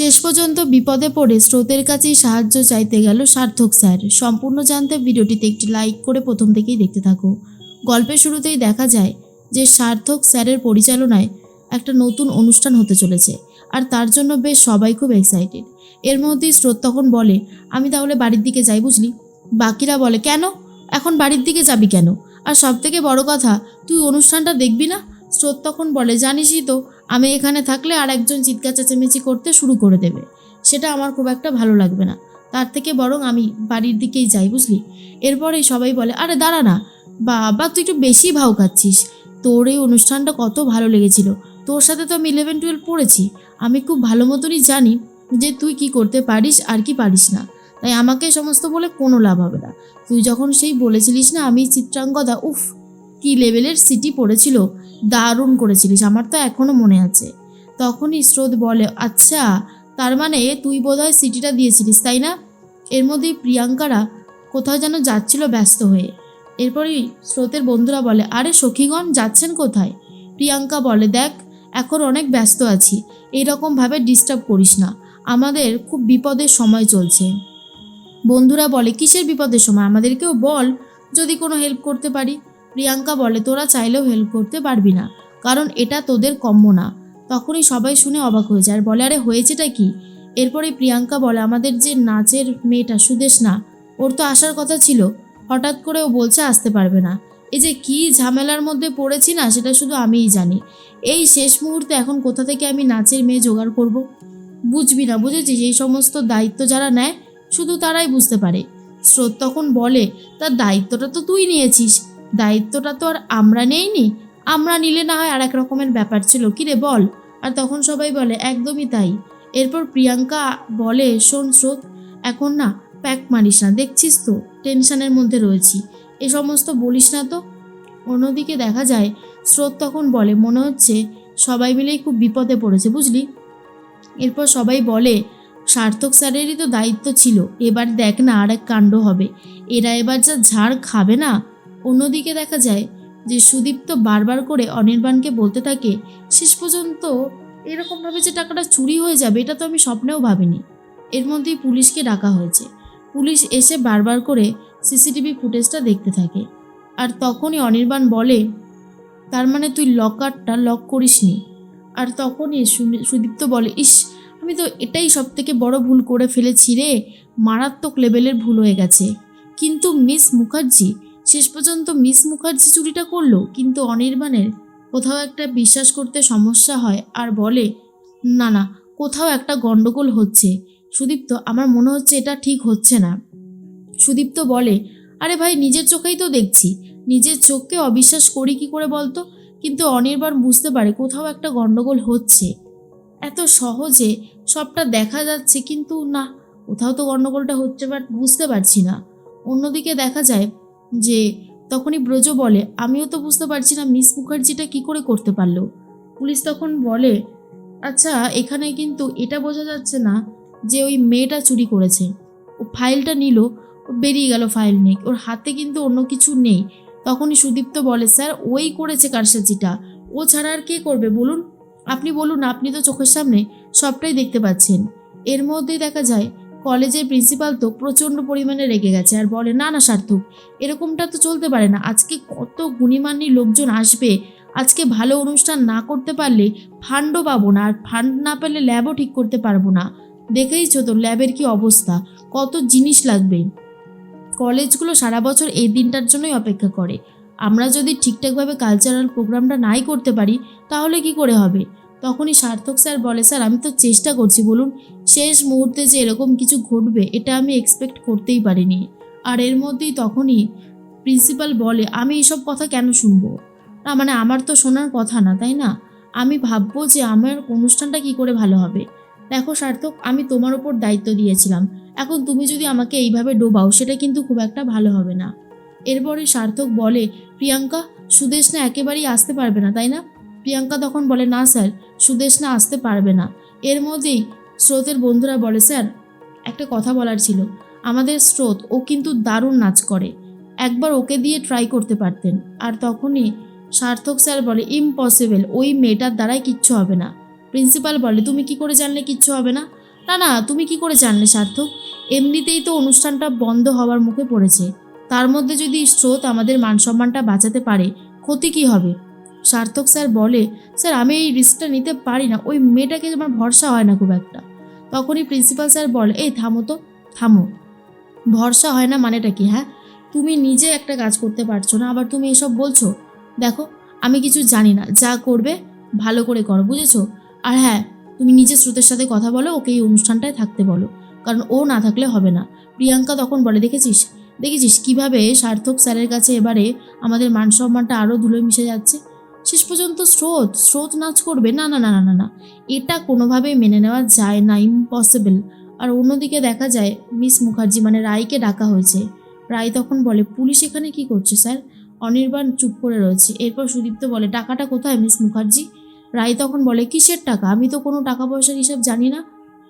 শেষ পর্যন্ত বিপদে পড়ে স্রোতের কাছেই সাহায্য চাইতে গেল সার্থক স্যার। সম্পূর্ণ জানতে ভিডিওটিতে একটি লাইক করে প্রথম থেকেই দেখতে থাকো। গল্পের শুরুতেই দেখা যায় যে সার্থক স্যারের পরিচালনায় একটা নতুন অনুষ্ঠান হতে চলেছে আর তার জন্য বেশ সবাই খুব এক্সাইটেড এর মধ্যেই স্রোত তখন বলে, আমি তাহলে বাড়ির দিকে যাই বুঝলি? বাকিরা বলে, কেন? এখন বাড়ির দিকে যাবি কেন? আর সব থেকে বড় কথা, তুই অনুষ্ঠানটা দেখবি না? স্রোত তখন বলে, জানিসই তো আমি এখানে থাকলে আর একজন চিৎকার চেঁচামেচি করতে শুরু করে দেবে। সেটা আমার খুব একটা ভালো লাগবে না। তার থেকে বরং আমি বাড়ির দিকেই যাই, বুঝলি? এরপরেই সবাই বলে, আরে, দাঁড়া না। বাবা, তুই একটু বেশি ভাও খাচ্ছিস। তোর এই অনুষ্ঠানটা কত ভালো লেগেছিল। তোর সাথে তো আমি ইলেভেন টুয়েলভ পড়েছি। আমি খুব ভালো মতনই জানি যে তুই কি করতে পারিস আর কি পারিস না। তাই আমাকে সমস্ত বলে কোনো লাভ হবে না। তুই যখন সেই বলেছিলিস না, আমি চিত্রাঙ্গদা, উফ কি লেভেলের সিটি পড়েছিল? দারুণ করেছিলিস, আমার তো এখনও মনে আছে। তখনই স্রোত বলে আচ্ছা তার মানে তুই বোধহয় সিটিটা দিয়েছিলিস, তাই না? এর মধ্যেই প্রিয়াঙ্কারা কোথাও যেন যাচ্ছিল ব্যস্ত হয়ে। এরপরই স্রোতের বন্ধুরা বলে, আরে সখীগণ, যাচ্ছেন কোথায়? প্রিয়াঙ্কা বলে, দেখ, এখন অনেক ব্যস্ত আছি এইরকমভাবে ডিস্টার্ব করিস না। আমাদের খুব বিপদের সময় চলছে। বন্ধুরা বলে, কিসের বিপদের সময়? আমাদেরকেও বল, যদি কোনো হেল্প করতে পারি। প্রিয়াঙ্কা বলে, তোরা চাইলেও হেল্প করতে পারবি না, কারণ এটা তোদের কম্য না। তখনই সবাই শুনে অবাক হয়ে যায়। আর বলে, আরে, হয়েছেটা কি? এরপরে প্রিয়াঙ্কা বলে, আমাদের যে নাচের মেয়েটা সুদেশ না, ওর তো আসার কথা ছিল। হঠাৎ করে ও বলছে আসতে পারবে না। এই যে কী ঝামেলার মধ্যে পড়েছি না, সেটা শুধু আমিই জানি। এই শেষ মুহূর্তে এখন কোথা থেকে আমি নাচের মেয়ে জোগাড় করব? বুঝবি না, বুঝেছিস? এই সমস্ত দায়িত্ব যারা নেয়, শুধু তারাই বুঝতে পারে। স্রোত তখন বলে, তার দায়িত্বটা তো তুই নিয়েছিস। দায়িত্বটা তো আর আমরা নেইনি। আমরা নিলে না হয় আর এক রকমের ব্যাপার ছিল। কি রে বল? আর তখন সবাই বলে, একদমই তাই। এরপর প্রিয়াঙ্কা বলে, শোন স্রোত, এখন না প্যাক মারিস না, দেখছিস তো? টেনশনের মধ্যে রয়েছি। এ সমস্ত বলিস না তো? অন্যদিকে দেখা যায়, স্রোত তখন বলে, মনে হচ্ছে সবাই মিলেই খুব বিপদে পড়েছে, বুঝলি? এরপর সবাই বলে, সার্থক স্যারেরই তো দায়িত্ব ছিল। এবার দেখ না আর এক কাণ্ড হবে। এরা এবার যা ঝাড় খাবে না অন্যদিকে দেখা যায় যে সুদীপ্ত বারবার করে অনির্বাণকে বলতে থাকে, শেষ পর্যন্ত এরকমভাবে যে টাকাটা চুরি হয়ে যাবে, এটা তো আমি স্বপ্নেও ভাবিনি। এর মধ্যেই পুলিশকে ডাকা হয়েছে। পুলিশ এসে বারবার করে সিসিটিভি ফুটেজটা দেখতে থাকে। আর তখনই অনির্বাণ বলে, তার মানে তুই লকারটা লক করিসনি? আর তখনই সুদীপ্ত বলে, ইস, আমি তো এটাই সব থেকে বড় ভুল করে ফেলেছি রে, মারাত্মক লেভেলের ভুল হয়ে গেছে। কিন্তু মিস মুখার্জি শেষ পর্যন্ত মিস মুখার্জি চুরিটা করল, কিন্তু অনির্বাণের কোথাও একটা বিশ্বাস করতে সমস্যা হয় আর বলে, না না, কোথাও একটা গন্ডগোল হচ্ছে। সুদীপ্ত, আমার মনে হচ্ছে এটা ঠিক হচ্ছে না। সুদীপ্ত বলে, আরে ভাই, নিজের চোখেই তো দেখছি। নিজের চোখকে অবিশ্বাস করি কি করে বলতো? কিন্তু অনির্বাণ বুঝতে পারে কোথাও একটা গন্ডগোল হচ্ছে। এত সহজে সবটা দেখা যাচ্ছে, কিন্তু না, কোথাও তো গন্ডগোলটা হচ্ছে, বাট বুঝতে পারছি না। অন্যদিকে দেখা যায় যে, তখনই ব্রজ বলে, আমিও তো বুঝতে পারছি না মিস মুখার্জিটা কি করে করতে পারল। পুলিশ তখন বলে আচ্ছা এখানে কিন্তু এটা বোঝা যাচ্ছে না যে ওই মেয়েটা চুরি করেছে। ও ফাইলটা নিল, ও বেরিয়ে গেল ফাইল নিয়ে। ওর হাতে কিন্তু অন্য কিছু নেই। তখনই সুদীপ্ত বলে, স্যার, ওই করেছে কারসাজিটা। ও ছাড়া আর কে করবে বলুন? আপনি বলুন, আপনি তো চোখের সামনে সবটাই দেখতে পাচ্ছেন। এর মধ্যেই দেখা যায় কলেজের প্রিন্সিপাল তো প্রচণ্ড পরিমাণে রেগে গেছে আর বলে, না না, সার্থক, এরকমটা তো চলতে পারে না। আজকে কত গুণীমান্যী লোকজন আসবে। আজকে ভালো অনুষ্ঠান না করতে পারলে ফান্ডও পাবো না আর ফান্ড না পেলে ল্যাবও ঠিক করতে পারব না। দেখেইছো তো ল্যাবের কি অবস্থা? কত জিনিস লাগবে। কলেজগুলো সারা বছর এই দিনটার জন্যই অপেক্ষা করে। আমরা যদি ঠিকঠাকভাবে কালচারাল প্রোগ্রামটা নাই করতে পারি, তাহলে কি করে হবে? তখনই সার্থক স্যার বলে, স্যার, আমি তো চেষ্টা করছি, বলুন, শেষ মুহূর্তে যে এরকম কিছু ঘটবে, এটা আমি এক্সপেক্ট করতেই পারিনি। আর এর মধ্যেই তখনই প্রিন্সিপাল বলে, আমি এসব কথা কেন শুনব? না মানে আমার তো শোনার কথা না, তাই না? আমি ভাববো যে আমার অনুষ্ঠানটা কি করে ভালো হবে। দেখো সার্থক, আমি তোমার ওপর দায়িত্ব দিয়েছিলাম। এখন তুমি যদি আমাকে এইভাবে ডোবাও, সেটা কিন্তু খুব একটা ভালো হবে না। এরপরে সার্থক বলে, প্রিয়াঙ্কা, সুদেশ না একেবারেই আসতে পারবে না, তাই না? প্রিয়াঙ্কা তখন বলে, না স্যার, সুদেশ না আসতে পারবে না। এর মধ্যেই স্রোতের বন্ধুরা বলে, স্যার, একটা কথা বলার ছিল। আমাদের স্রোত, ও কিন্তু দারুণ নাচ করে। একবার ওকে দিয়ে ট্রাই করতে পারতেন। আর তখনই সার্থক স্যার বলে, ইম্পসিবল, ওই মেয়েটার দ্বারাই কিচ্ছু হবে না। প্রিন্সিপাল বলে, তুমি কি করে জানলে কিচ্ছু হবে না? না না, তুমি কি করে জানলে সার্থক? এমনিতেই তো অনুষ্ঠানটা বন্ধ হওয়ার মুখে পড়েছে। তার মধ্যে যদি স্রোত আমাদের মান সম্মানটা বাঁচাতে পারে, ক্ষতি কি হবে? সার্থক স্যার বলে, স্যার, আমি এই রিস্কটা নিতে পারি না। ওই মেয়েটাকে আমার ভরসা হয় না খুব একটা। তখনই প্রিন্সিপাল স্যার বলে, এই থামো তো, থামো। ভরসা হয় না মানেটা কি হ্যাঁ? তুমি নিজে একটা কাজ করতে পারছ না, আবার তুমি এসব বলছো? দেখো, আমি কিছু জানি না। যা করবে, ভালো করে করো, বুঝেছ? আর হ্যাঁ তুমি নিজে স্রোতের সাথে কথা বলো, ওকে এই অনুষ্ঠানটায় থাকতে বলো। কারণ ও না থাকলে হবে না। প্রিয়াঙ্কা তখন বলে, দেখেছিস? দেখেছিস? কীভাবে সার্থক স্যারের কাছে এবারে আমাদের মান সম্মানটা আরও ধুলোয় মিশে যাচ্ছে? শেষ পর্যন্ত স্রোত স্রোত নাচ করবে। না না না না না না। এটা কোনোভাবেই মেনে নেওয়া যায় না ইম্পসিবল আর অন্যদিকে দেখা যায়, মিস মুখার্জি মানে রায়কে ডাকা হয়েছে। রায় তখন বলে, পুলিশ এখানে কি করছে, স্যার? অনির্বাণ চুপ করে রয়েছে। এরপর সুদীপ্ত বলে, টাকাটা কোথায়, মিস মুখার্জি? রায় তখন বলে, কিসের টাকা? আমি তো কোনো টাকা পয়সার হিসাব জানি না।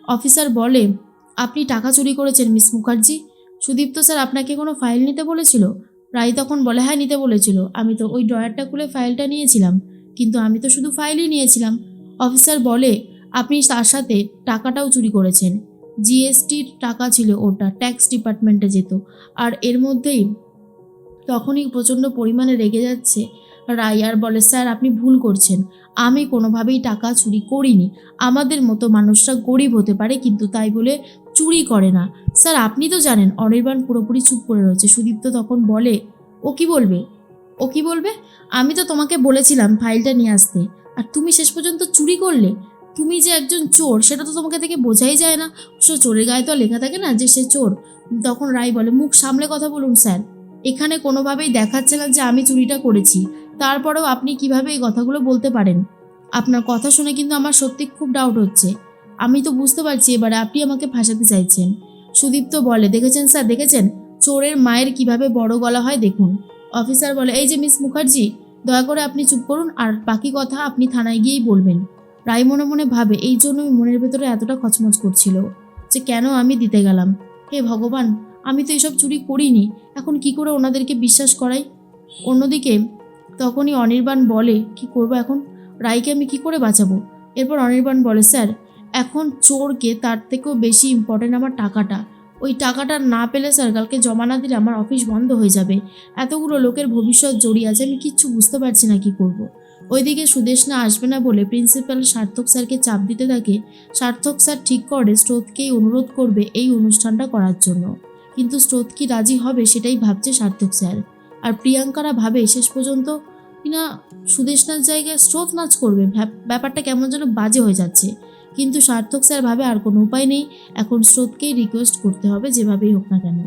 অফিসার বলে, আপনি টাকা চুরি করেছেন, মিস মুখার্জি। সুদীপ্ত স্যার, আপনাকে কোনো ফাইল নিতে বলেছিল? রায় তখন বলে হ্যাঁ নিতে বলেছিল। আমি তো ওই ড্রয়ারটা খুলে ফাইলটা নিয়েছিলাম। কিন্তু আমি তো শুধু ফাইলই নিয়েছিলাম। অফিসার বলে, আপনি তার সাথে টাকাটাও চুরি করেছেন। জিএসটির টাকা ছিল ওটা, ট্যাক্স ডিপার্টমেন্টে যেত। আর এর মধ্যেই তখনই প্রচণ্ড পরিমাণে রেগে যাচ্ছে রায় আর বলে, স্যার, আপনি ভুল করছেন। আমি কোনোভাবেই টাকা চুরি করিনি। আমাদের মতো মানুষরা গরিব হতে পারে, কিন্তু তাই বলে চুরি করে না। স্যার, আপনি তো জানেন, অনির্বাণ পুরোপুরি চুপ করে রয়েছে। সুদীপ্ত তখন বলে, ও কি বলবে? ও কি বলবে? আমি তো তোমাকে বলেছিলাম ফাইলটা নিয়ে আসতে। আর তুমি শেষ পর্যন্ত চুরি করলে? তুমি যে একজন চোর, সেটা তো তোমাকে থেকে বোঝাই যায় না। সো চোরের গায়ে তো লেখা থাকে না যে সে চোর। তখন রায় বলে, মুখ সামলে কথা বলুন, স্যার। এখানে কোনোভাবেই দেখাচ্ছে না যে আমি চুরিটা করেছি। তারপরেও আপনি কীভাবে এই কথাগুলো বলতে পারেন? আপনার কথা শুনে কিন্তু আমার সত্যি খুব ডাউট হচ্ছে। আমি তো বুঝতে পারছি এবারে আপনি আমাকে ফাঁসাতে চাইছেন। সুদীপ্ত বলে, দেখেছেন স্যার, দেখেছেন? চোরের মায়ের কীভাবে বড় গলা হয় দেখুন। অফিসার বলে, এই যে মিস মুখার্জি, দয়া করে আপনি চুপ করুন আর বাকি কথা আপনি থানায় গিয়েই বলবেন। রায় মনে মনে ভাবে, এই জন্যই মনের ভেতরে এতটা খচমচ করছিল যে কেন আমি দিতে গেলাম? হে ভগবান, আমি তো এসব চুরি করিনি, এখন কি করে ওনাদেরকে বিশ্বাস করাই? অন্যদিকে তখনই অনির্বাণ বলে, কি করব এখন? রায়কে আমি কি করে বাঁচাবো? এরপর অনির্বাণ বলে, স্যার এখন চোরকে তার থেকেও বেশি ইম্পর্টেন্ট আমার টাকাটা। ওই টাকাটা না পেলে স্যার কালকে জমা না দিলে আমার অফিস বন্ধ হয়ে যাবে। এতগুলো লোকের ভবিষ্যৎ জড়িয়ে আছে, আমি কিচ্ছু বুঝতে পারছি না কি করব। ওইদিকে সুদেশনা আসবে না বলে প্রিন্সিপাল সার্থক স্যারকে চাপ দিতে থাকে। সার্থক স্যার ঠিক করে স্রোতকেই অনুরোধ করবে এই অনুষ্ঠানটা করার জন্য। কিন্তু স্রোত কি রাজি হবে সেটাই ভাবছে সার্থক স্যার আর প্রিয়াঙ্কারা ভাবে শেষ পর্যন্ত কিনা সুদেশনার জায়গায় স্রোত নাচ করবে। ব্যাপারটা কেমন যেন বাজে হয়ে যাচ্ছে। কিন্তু সার্থক স্যার ভাবে আর কোনো উপায় নেই। এখন স্রোতকেই রিকোয়েস্ট করতে হবে, যেভাবেই হোক না কেন।